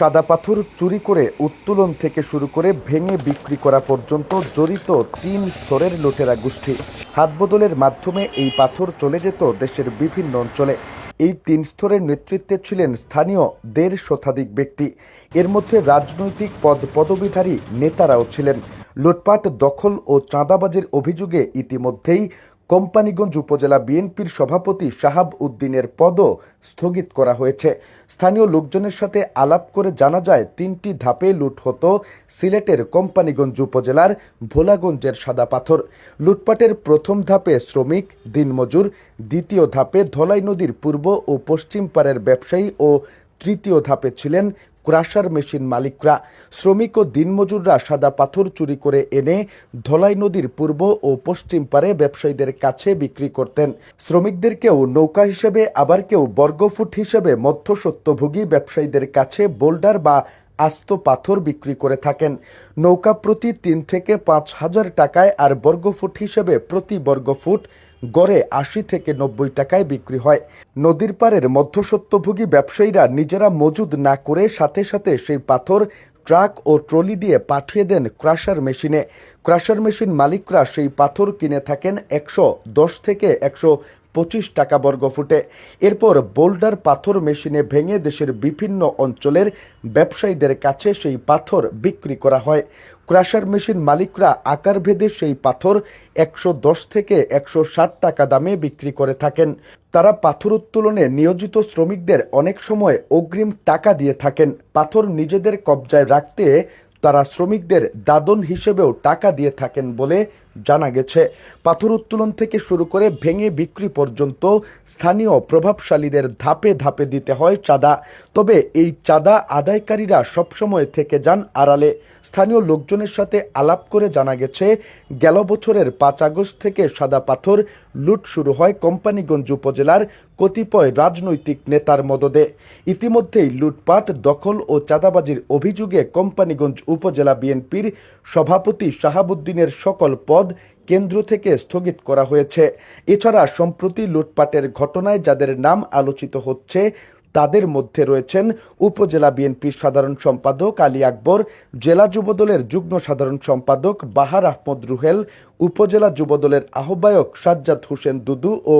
সাদা পাথর চুরি করে উত্তোলন থেকে শুরু করে ভেঙে বিক্রি করা পর্যন্ত জড়িত তিন স্তরের লুটেরা গোষ্ঠী। হাতবদলের মাধ্যমে এই পাথর চলে যেত দেশের বিভিন্ন অঞ্চলে। এই তিন স্তরের নেতৃত্বে ছিলেন স্থানীয় দেড় শতাধিক ব্যক্তি। এর মধ্যে রাজনৈতিক পদ পদবীধারী নেতারাও ছিলেন। লুটপাট, দখল ও চাঁদাবাজির অভিযোগে ইতিমধ্যেই কোম্পানিগঞ্জ উপজেলা বিএনপির সভাপতি শাহাব উদ্দিনের পদও স্থগিত করা হয়েছে। স্থানীয় লোকজনের সাথে আলাপ করে জানা যায়, তিনটি ধাপে লুট হতো সিলেটের কোম্পানিগঞ্জ উপজেলার ভোলাগঞ্জের সাদা পাথর। লুটপাটের প্রথম ধাপে শ্রমিক, দিনমজুর, দ্বিতীয় ধাপে ধলাই নদীর পূর্ব ও পশ্চিম পারের ব্যবসায়ী ও তৃতীয় ধাপে ছিলেন ক্রাশার মেশিন মালিকরা, শ্রমিক ও দিনমজুররা সাদা পাথর চুরি করে এনে ধলাই নদীর পূর্ব ও পশ্চিম পারে ব্যবসায়ীদের কাছে বিক্রি করতেন। শ্রমিকদেরকেও নৌকা হিসেবে, আবার কেউ বর্গফুট হিসেবে মধ্যসত্যভোগী ব্যবসায়ীদের কাছে বোল্ডার বা আস্ত পাথর বিক্রি করে থাকেন। নৌকা প্রতি তিন থেকে পাঁচ হাজার টাকায় আর বর্গফুট হিসেবে প্রতি বর্গফুট গড়ে আশি থেকে নব্বই টাকায় বিক্রি হয়। নদীর পারের মধ্যসত্যভোগী ব্যবসায়ীরা নিজেরা মজুদ না করে সাথে সাথে সেই পাথর, ট্রাক ও ট্রলি দিয়ে পাঠিয়ে দেন ক্রাশার মেশিনে। ক্রাশার মেশিন মালিকরা সেই পাথর কিনে থাকেন একশো দশ থেকে একশো পঁচিশ টাকা বর্গফুটে এরপর বোল্ডার পাথর মেশিনে ভেঙে দেশের বিভিন্ন অঞ্চলের ব্যবসায়ীদের কাছে সেই পাথর বিক্রি করা হয়। ক্রাশার মেশিন মালিকরা আকার ভেদে সেই পাথর একশো দশ থেকে একশো ষাট টাকা দামে বিক্রি করে থাকেন। তারা পাথর উত্তোলনে নিয়োজিত শ্রমিকদের অনেক সময় অগ্রিম টাকা দিয়ে থাকেন। পাথর নিজেদের কবজায় রাখতে তারা শ্রমিকদের দাদন হিসেবেও টাকা দিয়ে থাকেন বলে জানা গেছে, পাথর উত্তোলন থেকে শুরু করে ভেঙে বিক্রি পর্যন্ত স্থানীয় প্রভাবশালীদের ধাপে ধাপে দিতে হয় চাঁদা। তবে এই চাঁদা আদায়কারীরা সবসময় থেকে যান আড়ালে। স্থানীয় লোকজনের সাথে আলাপ করে জানা গেছে, গেল বছরের পাঁচ আগস্ট থেকে সাদা পাথর লুট শুরু হয় কোম্পানিগঞ্জ উপজেলার কতিপয় রাজনৈতিক নেতার মদদে। ইতিমধ্যেই লুটপাট, দখল ও চাঁদাবাজির অভিযোগে কোম্পানিগঞ্জ উপজেলা বিএনপির সভাপতি শাহাবুদ্দিনের সকল পদ কেন্দ্র থেকে স্থগিত করা হয়েছে। এছাড়া সম্প্রতি লুটপাটের ঘটনায় যাদের নাম আলোচিত হচ্ছে, তাদের মধ্যে রয়েছেন উপজেলা বিএনপির সাধারণ সম্পাদক আলী আকবর, জেলা যুবদলের যুগ্ম সাধারণ সম্পাদক বাহার আহমদ রুহেল, উপজেলা যুবদলের আহ্বায়ক সাজ্জাদ হোসেন দুদু ও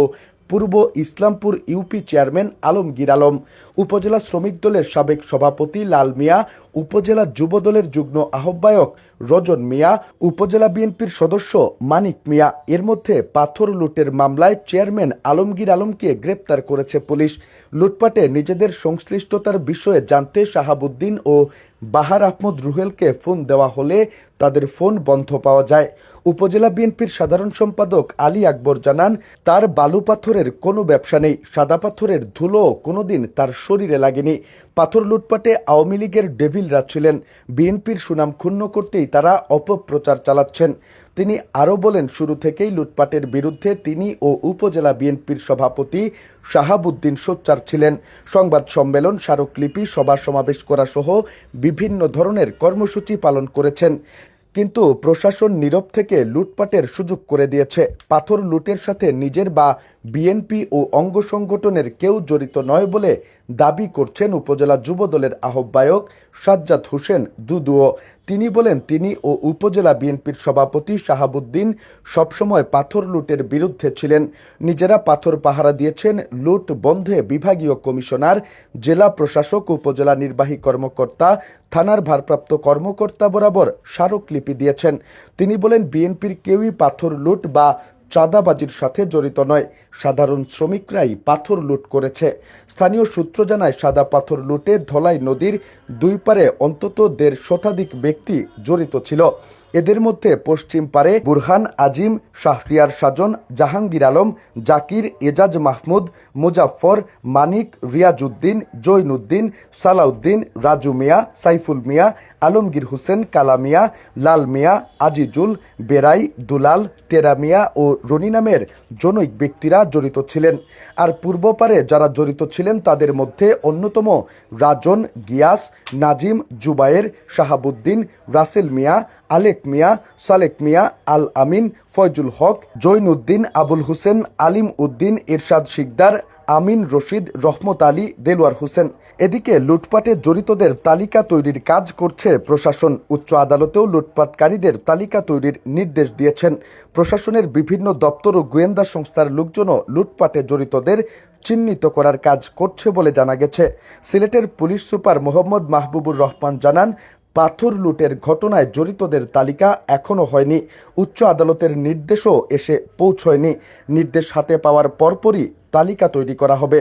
পূর্ব ইসলামপুর ইউপি চেয়ারম্যান আলমগীর আলম, উপজেলা শ্রমিক দলের সাবেক সভাপতি লাল মিয়া, উপজেলা যুব দলের যুগ্ম আহ্বায়ক রজন মিয়া, উপজেলা বিএনপির সদস্য মানিক মিয়া। এর মধ্যে পাথর লুটের মামলায় চেয়ারম্যান আলমগীর আলমকে গ্রেপ্তার করেছে পুলিশ। লুটপাটে নিজেদের সংশ্লিষ্টতার বিষয়ে জানতে শাহাবুদ্দিন ও বাহার আহমদ রুহেলকে ফোন দেওয়া হলে তাদের ফোন বন্ধ পাওয়া যায়। উপজেলা বিএনপির সাধারণ সম্পাদক আলী আকবর জানান, তার বালু পাথরের কোনো ব্যবসা নেই, সাদা পাথরের ধুলো কোনোদিন তার শরীরে লাগেনি। পাথর লুটপাটে আওয়ামী লীগের ডেভিলরা ছিলেন। বিএনপির সুনাম ক্ষুণ্ণ করতেই তারা অপপ্রচার চালাচ্ছেন। তিনি আরও বলেন, শুরু থেকেই লুটপাটের বিরুদ্ধে তিনি ও উপজেলা বিএনপির সভাপতি শাহাবুদ্দিন সোচ্চার ছিলেন। সংবাদ সম্মেলন, স্মারকলিপি, সভা সমাবেশ করা সহ বিভিন্ন ধরনের কর্মসূচি পালন করেছেন। কিন্তু প্রশাসন নীরব থেকে লুটপাটের সুযোগ করে দিয়েছে। পাথর লুটের সাথে নিজের বা বিএনপি ও অঙ্গ সংগঠনের কেউ জড়িত নয় বলে দাবি করছেন উপজেলা যুবদলের আহ্বায়ক সাজ্জাদ হোসেন দুদুও। তিনি বলেন, তিনি ও উপজেলা বিএনপির সভাপতি শাহাবুদ্দিন সবসময় পাথর লুটের বিরুদ্ধে ছিলেন। নিজেরা পাথর পাহারা দিয়েছেন, লুট বন্ধে বিভাগীয় কমিশনার, জেলা প্রশাসক, উপজেলা নির্বাহী কর্মকর্তা, থানার ভারপ্রাপ্ত কর্মকর্তা বরাবর স্মারকলিপি দিয়েছেন। তিনি বলেন, বিএনপির কেউই পাথর লুট বা চাঁদাবাজির সাথে জড়িত নয়। সাধারণ শ্রমিকরাই পাথর লুট করেছে। স্থানীয় সূত্র জানায়, সাদা পাথর লুটে ধলাই নদীর দুই পারে অন্তত দেড় শতাধিক ব্যক্তি জড়িত ছিল। এদের মধ্যে পশ্চিম পারে বুরহান আজিম, শাহরিয়ার সাজন, জাহাঙ্গীর আলম, জাকির, এজাজ মাহমুদ, মুজাফফর, মানিক, রিয়াজউদ্দিন, জৈনুদ্দিন, সালাউদ্দিন, রাজু মিয়া, সাইফুল মিয়া, আলমগীর হোসেন, কালা মিয়া, লাল মিয়া, আজিজুল, বেরাই, দুলাল, তেরা মিয়া ও রনি নামের জনৈক ব্যক্তিরা জড়িত ছিলেন। আর পূর্ব পারে যারা জড়িত ছিলেন তাদের মধ্যে অন্যতম রাজন, গিয়াস, নাজিম, জুবায়ের, শাহাবুদ্দিন, রাসেল মিয়া, আলেক মিয়া, সালেক মিয়া আল আমিন ফয়জুল হক, জৈনুদ্দিন, আবুল হোসেন, আলিম উদ্দিন, ইরশাদ শিকদার, আমিন রশিদ, রহমত আলী, দেলোয়ার হোসেন। এদিকে লুটপাটে জড়িতদের তালিকা তৈরির কাজ করছে প্রশাসন। উচ্চ আদালতেও লুটপাটকারীদের তালিকা তৈরির নির্দেশ দিয়েছেন। প্রশাসনের বিভিন্ন দপ্তর ও গোয়েন্দা সংস্থার লোকজনও লুটপাটে জড়িতদের চিহ্নিত করার কাজ করছে বলে জানা গেছে। সিলেটের পুলিশ সুপার মোহাম্মদ মাহবুবুর রহমান জানান পাথর লুটের ঘটনায় জড়িতদের তালিকা এখনও হয়নি। উচ্চ আদালতের নির্দেশও এসে পৌঁছয়নি। নির্দেশ হাতে পাওয়ার পরপরই তালিকা তৈরি করা হবে।